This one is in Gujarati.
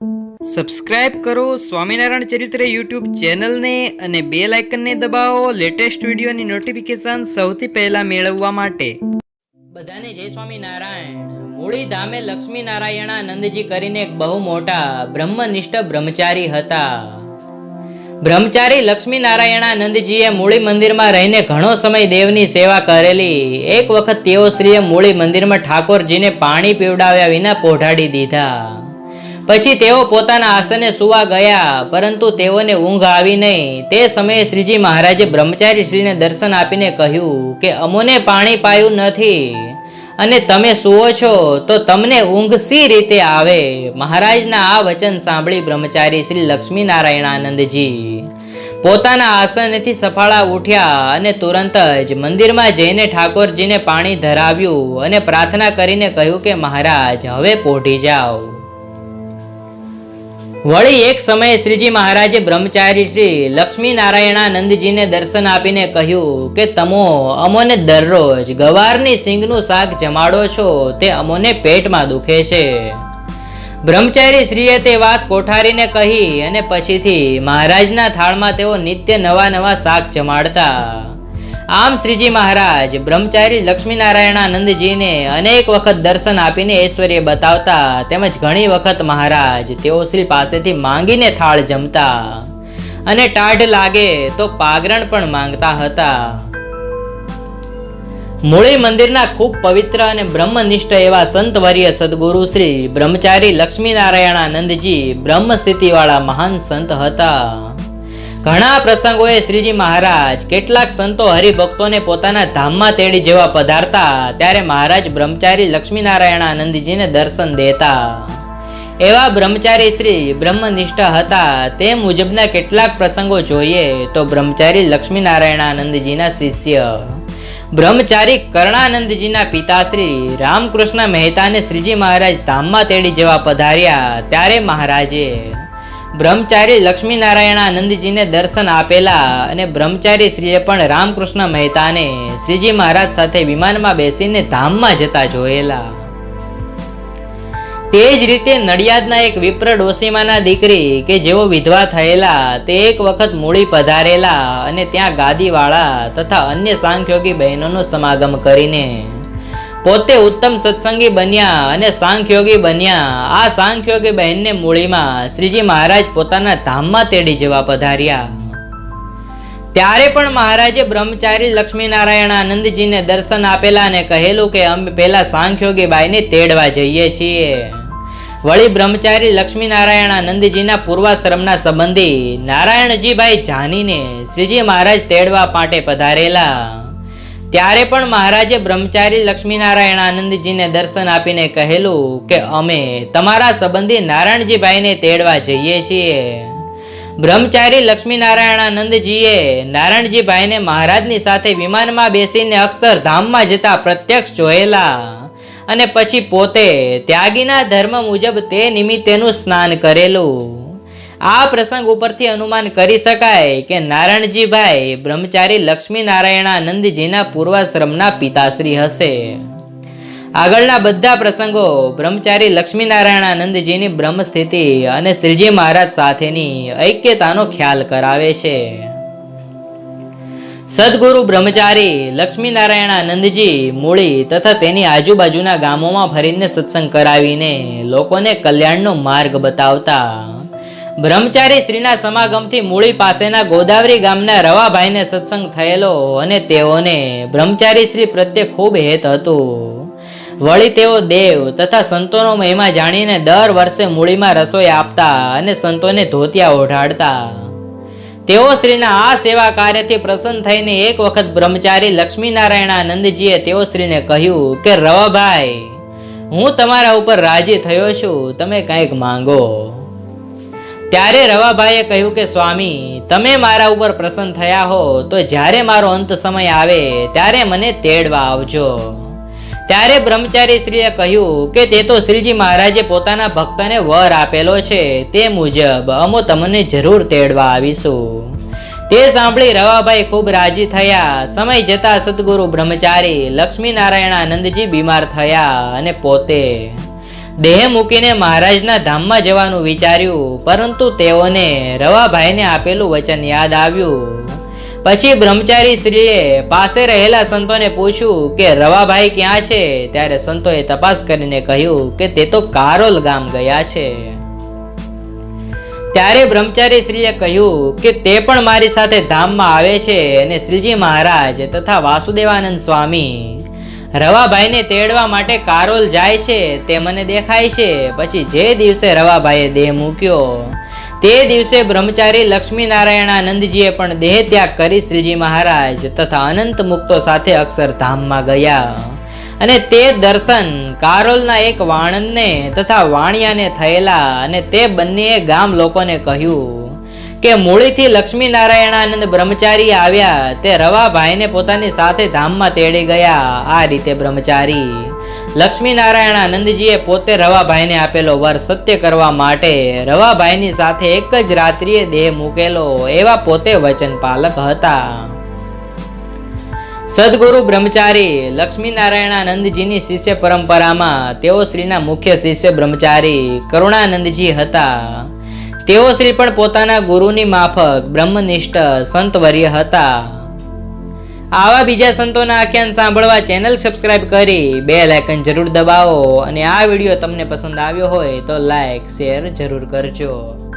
સબસ્ક્રાઇબ કરો સ્વામિનારાયણ ચરિત્ર યુટ્યુબ ચેનલને અને બે લાઇકનને દબાવો લેટેસ્ટ વિડીયોની નોટિફિકેશન સૌથી પહેલા મેળવવા માટે. બધાને જય સ્વામિનારાયણ. મૂળી ધામે લક્ષ્મી નારાયણાનંદજી કરીને એક બહુ મોટા બ્રહ્મનિષ્ઠ બ્રહ્મચારી હતા. બ્રહ્મચારી લક્ષ્મી નંદજીએ મૂળી મંદિરમાં રહીને ઘણો સમય દેવની સેવા કરેલી. એક વખત તેઓ શ્રીએ મૂળી મંદિરમાં ઠાકોરજીને પાણી પીવડાવ્યા વિના પોઢાડી દીધા. પછી તેઓ પોતાના આસને સુવા ગયા, પરંતુ તેઓને ઊંઘ આવી નહીં. તે સમયે શ્રીજી મહારાજે બ્રહ્મચારી શ્રીને દર્શન આપીને કહ્યું કે, અમોને પાણી પાયું નથી અને તમે સુવો છો, તો તમને ઊંઘ સી રીતે આવે? મહારાજના આ વચન સાંભળી બ્રહ્મચારી શ્રી લક્ષ્મી નારાયણાનંદજી પોતાના આસનથી સફાળા ઉઠ્યા અને તુરંત જ મંદિરમાં જઈને ઠાકોરજીને પાણી ધરાવ્યું અને પ્રાર્થના કરીને કહ્યું કે, મહારાજ, હવે પોઢી જાઓ. વળી એક સમયે શ્રીજી મહારાજે બ્રહ્મચારી શ્રી લક્ષ્મી નારાયણાનંદજીને દર્શન આપીને કહ્યું કે, તમો અમોને દરરોજ ગવારની સિંગનું શાક જમાડો છો, તે અમોને પેટમાં દુખે છે. બ્રહ્મચારી શ્રીએ તે વાત કોઠારીને કહી અને પછીથી મહારાજના થાળમાં તેઓ નિત્ય નવા નવા શાક જમાડતા આમ શ્રીજી મહારાજ, બ્રહ્મચારી લક્ષ્મીનારાયણાનંદજીને અનેક વખત દર્શન આપીને ઐશ્વર્ય બતાવતા તેમજ ઘણી વખત મહારાજ, તેઓ શ્રી પાસેથી માંગીને થાળ જમતા. અને ટાઢ લાગે તો પાગરણ પણ માંગતા હતા. મૂળી મંદિરના ખૂબ પવિત્ર અને બ્રહ્મનિષ્ઠ એવા સંતવર્ય સદગુરુ શ્રી બ્રહ્મચારી લક્ષ્મીનારાયણાનંદજી બ્રહ્મ સ્થિતિવાળા મહાન સંત હતા. ઘણા પ્રસંગોએ શ્રીજી મહારાજ કેટલાક સંતો હરિભક્તોને પોતાના ધામમાં તેડી જેવા પધારતા, ત્યારે મહારાજ બ્રહ્મચારી લક્ષ્મીનારાયણાનંદજીને દર્શન દેતા. એવા બ્રહ્મચારી શ્રી બ્રહ્મનિષ્ઠ હતા. તે મુજબના કેટલાક પ્રસંગો જોઈએ તો બ્રહ્મચારી લક્ષ્મીનારાયણાનંદજીના શિષ્ય, બ્રહ્મચારી કરણાનંદજીના પિતાશ્રી રામકૃષ્ણ મહેતાને શ્રીજી મહારાજ ધામમાં તેડી જેવા પધાર્યા. ત્યારે મહારાજે બ્રહ્મચારી લક્ષ્મીનારાયણાનંદજીને દર્શન આપેલા અને બ્રહ્મચારી શ્રીએ પણ રામકૃષ્ણ મહેતાને શ્રીજી મહારાજ સાથે વિમાનમાં બેસીને ધામમાં જતા જોયેલા. તે જ રીતે નડિયાદના એક વિપ્ર ડોસીમાના દીકરી કે જેઓ વિધવા થયેલા, તે એક વખત મૂળી પધારેલા અને ત્યાં ગાદીવાળા તથા અન્ય સાંખ્યોગી બહેનોનો સમાગમ કરીને પોતે ઉત્તમ સત્સંગી બન્યા અને સાંખ્યોગી બન્યા. આ સાંખ્યોગી બહેનને મૂળીમાં શ્રીજી મહારાજ પોતાના ધામમાં તેડી જવા પધાર્યા. ત્યારે પણ મહારાજે બ્રહ્મચારી લક્ષ્મીનારાયણાનંદજીને દર્શન આપેલા અને કહેલું કે અમે પહેલા સાંખ્યોગી બાઈને તેડવા જઈએ છીએ. વળી બ્રહ્મચારી લક્ષ્મીનારાયણાનંદજીના પૂર્વાશ્રમના સંબંધી નારાયણજીભાઈ જાનીને શ્રીજી મહારાજ તેડવા માટે પધારેલા. ત્યારે પણ મહારાજે બ્રહ્મચારી લક્ષ્મીનારાયણાનંદજીને દર્શન આપીને કહેલું કે અમે તમારા સંબંધી નારાયણજીભાઈને તેડવા જઈએ છીએ. બ્રહ્મચારી લક્ષ્મીનારાયણાનંદજીએ નારાયણજીભાઈને મહારાજની સાથે વિમાનમાં બેસીને અક્ષરધામમાં જતા પ્રત્યક્ષ જોયેલા અને પછી પોતે ત્યાગીના ધર્મ મુજબ તે નિમિત્તેનું સ્નાન કરેલું. આ પ્રસંગ ઉપરથી અનુમાન કરી શકાય કે નારાયણજીભાઈ બ્રહ્મચારી લક્ષ્મી નારાયણાનંદજીના પૂર્વાશ્રમના પિતાશ્રી હશે. આગળના બધા પ્રસંગો બ્રહ્મચારી લક્ષ્મીનારાયણાનંદજીની બ્રહ્મ સ્થિતિ અને શ્રીજી મહારાજ સાથેની ઐક્યતાનો ખ્યાલ કરાવે છે. સદગુરુ બ્રહ્મચારી લક્ષ્મીનારાયણાનંદજી મૂળી તથા તેની આજુબાજુના ગામોમાં ફરીને સત્સંગ કરાવીને લોકોને કલ્યાણનો માર્ગ બતાવતા બ્રહ્મચારી શ્રીના સમાગમથી મૂળી પાસેના ગોદાવરી ગામના રવાભાઈને સત્સંગ થયેલો અને તેઓને બ્રહ્મચારી શ્રી પ્રત્યે ખૂબ હેત હતું. વળી તેઓ દેવ તથા સંતોનો મહિમા જાણીને દર વર્ષે મૂળીમાં રસોઈ આપતા અને સંતોને ધોતિયા ઓઢાડતા. તેઓ શ્રીના આ સેવા કાર્યથી પ્રસન્ન થઈને એક વખત બ્રહ્મચારી લક્ષ્મીનારાયણાનંદજીએ તેઓ શ્રીને કહ્યું કે રવાભાઈ, હું તમારા ઉપર રાજી થયો છું, તમે કંઈક માંગો. ત્યારે રવાભાઈએ કહ્યું કે, સ્વામી, તમે મારા ઉપર પ્રસન્ન થયા હો, તો જ્યારે મારો અંત સમય આવે, ત્યારે મને તેડવા આવજો. ત્યારે બ્રહ્મચારી શ્રીએ કહ્યું કે, તે તો શ્રીજી મહારાજે પોતાના ભક્તને વર આપેલો છે, તે મુજબ અમો તમને જરૂર તેડવા આવીશું. તે સાંભળી રવાભાઈ ખૂબ રાજી થયા. સમય જતા સદગુરુ બ્રહ્મચારી લક્ષ્મી આનંદજી બીમાર થયા અને પોતે દેહ મૂકીને મહારાજના ધામમાં જવાનું વિચાર્યું, પરંતુ તેઓને રવાભાઈને આપેલું વચન યાદ આવ્યું. પછી બ્રહ્મચારી શ્રીએ પાસે રહેલા સંતોને પૂછ્યું કે, રવાભાઈ ક્યાં છે? ત્યારે સંતોએ તપાસ કરીને કહ્યું કે, તે તો કારોલ ગામ ગયા છે. ત્યારે બ્રહ્મચારી શ્રીએ કહ્યું કે, તે પણ મારી સાથે ધામમાં આવે છે અને શ્રીજી મહારાજ તથા વાસુદેવાનંદ સ્વામી રવાભાઈને તેડવા માટે કારોલ જાય છે, તે મને દેખાય છે. પછી જે દિવસે રવાભાઈએ દેહ મૂક્યો, તે દિવસે બ્રહ્મચારી લક્ષ્મીનારાયણાનંદજીએ પણ દેહ ત્યાગ કરી શ્રીજી મહારાજ તથા અનંત મુક્તો સાથે અક્ષરધામમાં ગયા. અને તે દર્શન કારોલના એક વાણંદને તથા વાણિયાને થયેલા અને તે બંનેએ ગામ લોકોને કહ્યું કે મૂળીથી લક્ષ્મીનારાયણાનંદ બ્રહ્મચારી આવ્યા તે રવાભાઈને પોતાની સાથે ધામમાં તેડી ગયા. આ રીતે બ્રહ્મચારી લક્ષ્મીનારાયણાનંદજીએ પોતે રવાભાઈને આપેલો વર સત્ય કરવા માટે રવાભાઈની સાથે એક જ રાત્રિએ દેહ મૂકેલો એવા પોતે વચન પાલક હતા. સદગુરુ બ્રહ્મચારી લક્ષ્મીનારાયણાનંદજીની શિષ્ય પરંપરામાં તેઓ શ્રીના મુખ્ય શિષ્ય બ્રહ્મચારી કરુણાનંદજી હતા. તેઓ શ્રી પણ પોતાના ગુરુની માફક, બ્રહ્મનિષ્ઠ સંતવર્ય હતા. આવા બીજા સંતોના આખ્યાન સાંભળવા ચેનલ સબસ્ક્રાઇબ કરી બે લાઇકન જરૂર દબાવો અને આ વીડિયો તમને પસંદ આવ્યો હોય તો લાઇક, શેર જરૂર કરજો.